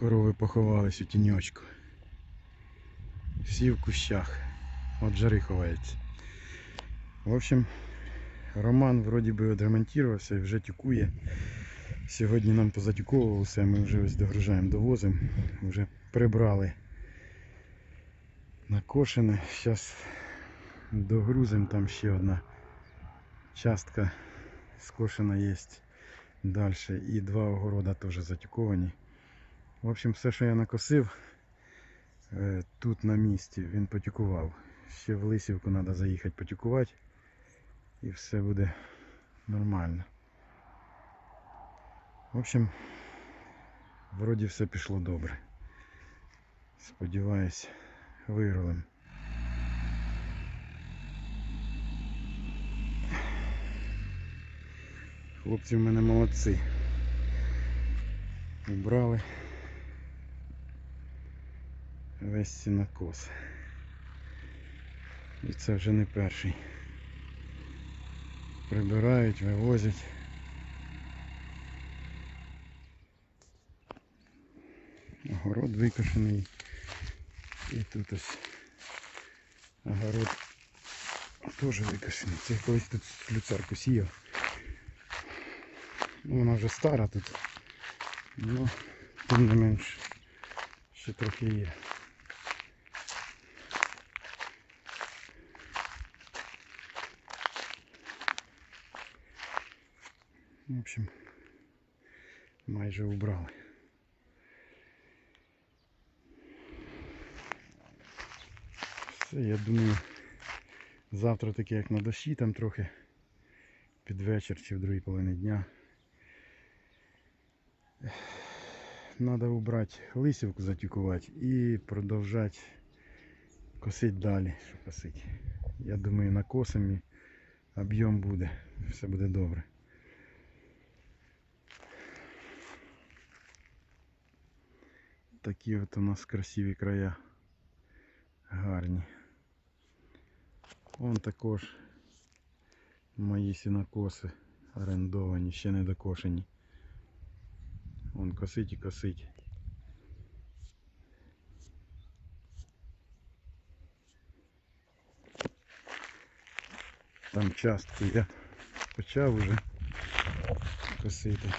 Корови поховались у тіньочку. Всі в кущах. От жари ховаються. В общем, Роман вроді би відремонтувався і вже тюкує. Сьогодні нам позатюковував все, ми вже ось догружаємо, довозимо. Вже прибрали накошене. Зараз догрузимо, там ще одна частка скошена є далі. І два огорода теж затюковані. В общем, все, що я накосив е, тут на місці, він потюкував. Ще в Лисівку треба заїхати потюкувати. І все буде нормально. В общем, вроді все пішло добре. Сподіваюсь, вирулим. Хлопці в мене молодці. Убрали весь сінокос. І це вже не перший. Прибирають, вивозять. Огород викошений. І тут ось огород теж викошений. Це колись тут люцерку сіяв. Ну, Вона вже стара тут. Ну, тим не менш, ще трохи є. В общем, майже убрали. Все, я думаю, завтра таке як на дощі, там трохи під вечір чи в другій половині дня. Треба убрати лисівку затюкувати і продовжати косити далі, що косити. Я думаю, накосом і об'єм буде, все буде добре. Такі от у нас красиві края. Гарні. Вон також мої сінокоси орендовані, ще не докошені. Вон косить і косить. Там частку я почав уже косити.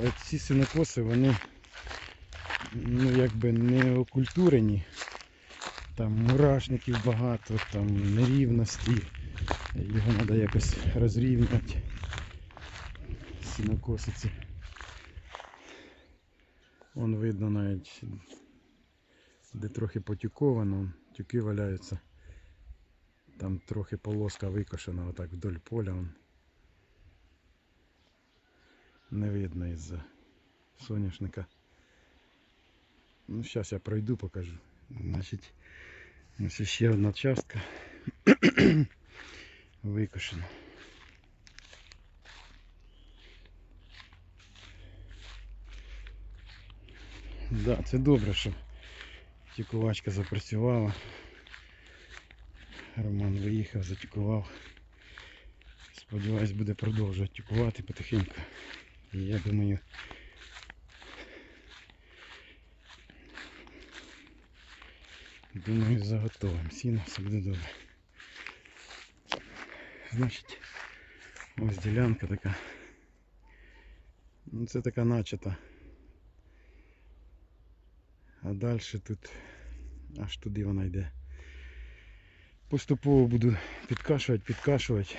Але ці сінокоси, вони ну якби не окультурені. Там мурашників багато, там нерівності. Його треба якось розрівняти. Сінокосиці. Вон видно навіть де трохи потюковано, тюки валяються. Там трохи полоска викошена отак вдоль поля. Не видно із-за соняшника. Ну, зараз я пройду, покажу. Значить, ось ще одна частка викошена. Да, це добре, що тікувачка запрацювала. Роман виїхав, затікував. Сподіваюсь, буде продовжувати тікувати потихеньку. І я думаю, думаю, заготовим. Сіно все буде добре. Значить, ось ділянка така. Ну це така начата. А далі тут аж туди вона йде. Поступово буду підкашувати, підкашувати.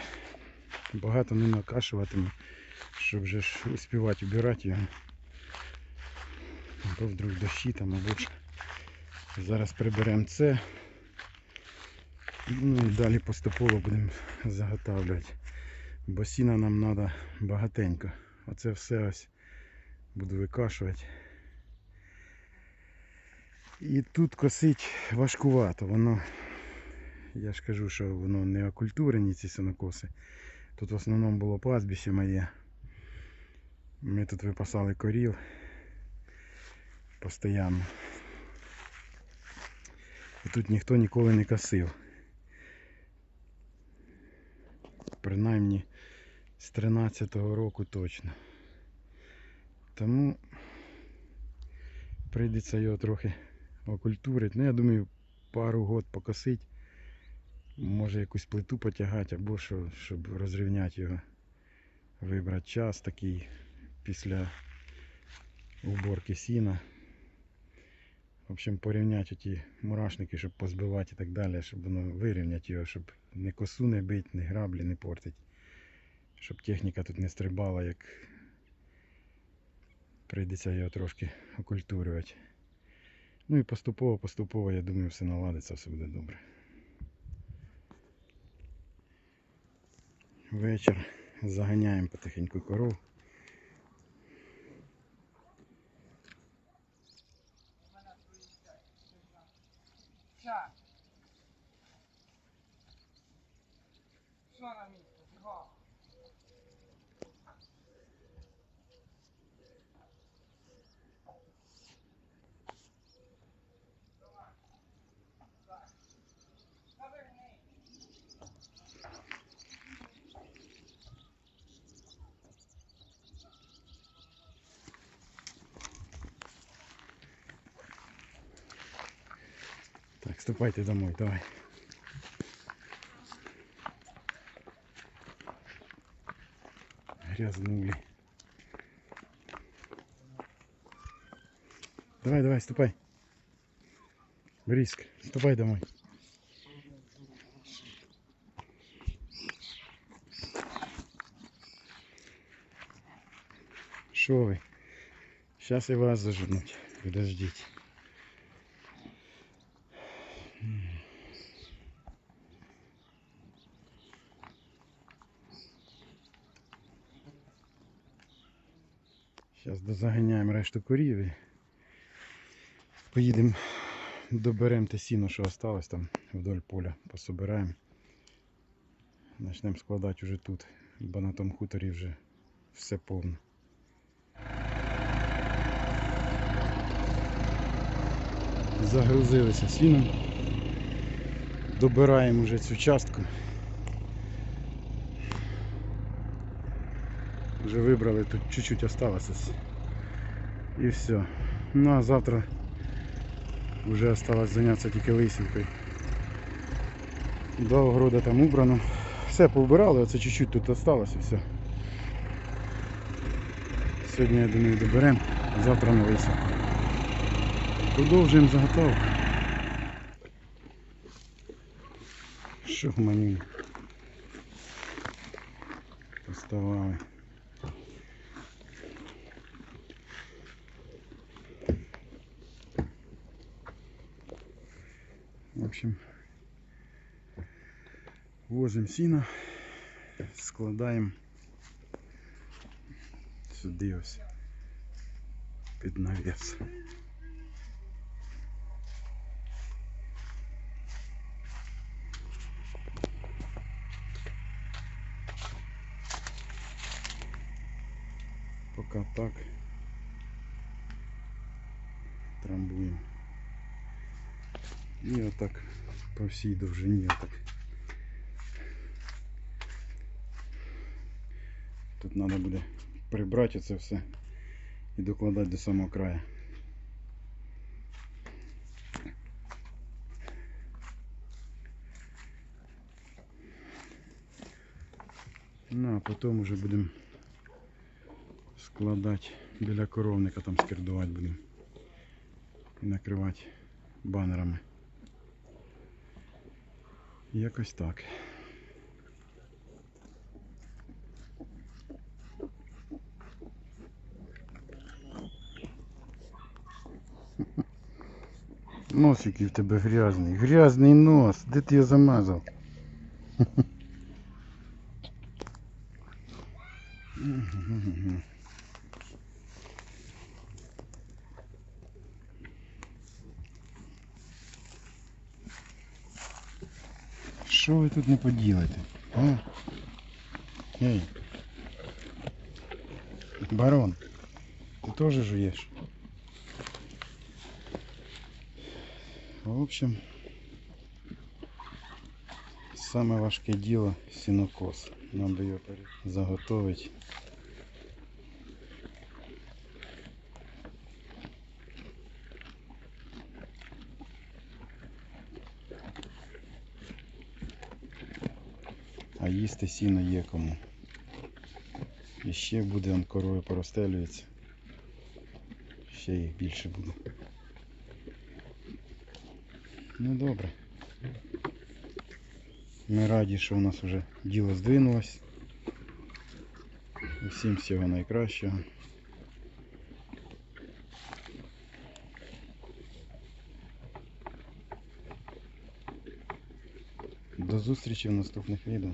Багато не накашуватиму, щоб вже ж успівати вбирати його. Або вдруг дощі там, або зараз приберемо це. Ну і далі поступово будемо заготавлювати. Бо сіна нам треба багатенько. Оце все ось буду викашувати. І тут косить важкувато, воно, я ж кажу, що воно не окультурені ці сінокоси. Тут в основному було пастбище моє. Ми тут випасали корів постійно. І тут ніхто ніколи не косив. Принаймні з 13-го року точно. Тому прийдеться його трохи окультурити. Ну, я думаю, пару год покосить. Може якусь плиту потягати або що, щоб розрівняти його. Вибрати час такий після уборки сіна. В общем, порівняти ті мурашники, щоб позбивати і так далі, щоб воно вирівняти його, щоб ні косу не бить, ні граблі не портить. Щоб техніка тут не стрибала, як прийдеться його трошки окультурювати. Ну і поступово, поступово, я думаю, все наладиться, все буде добре. Вечір. Заганяємо потихеньку коров. Так, ступайте домой, давай. Грязнули. Давай, давай, ступай. Бриск, ступай домой. Шо вы? Сейчас и вас зажмут. Подождите. Зараз дозаганяємо решту корів і поїдемо, доберемо те сіно, що осталось там вдоль поля, пособираємо. Почнемо складати вже тут, бо на тому хуторі вже все повно. Загрузилися сіном. Добираємо вже цю частку. Вже вибрали, тут чуть-чуть осталося. І все. Ну а завтра вже осталось зайнятися тільки висівкою. Два огорода там убрано. Все повбирали, оце чуть-чуть тут осталось і все. Сьогодні, я думаю, доберемо, а завтра на висівку. Продовжуємо заготовку. Що мені поставали. Общем, возимо сіно, складаємо сюди ось під навіс. Поки так трамбуємо. І отак по всій довжині отак. Тут треба буде прибрати це все і докладати до самого краю. Ну а потім вже будемо складати біля коровника, там скердувати будемо і накривати банерами. Якось так. Нос який в тебе грязний. Грязний нос. Де ти його замазав? Що ви тут не поділите? А? Ей. Барон, ти теж жуєш? В общем, Саме важке діло сінокос. Нам би його заготовити. Їсти сіно є кому. І ще буде он корою поростелюється. Ще їх більше буде. Ну добре. Ми раді, що у нас вже діло здвинулось. Усім всього найкращого. До зустрічі в наступних відео.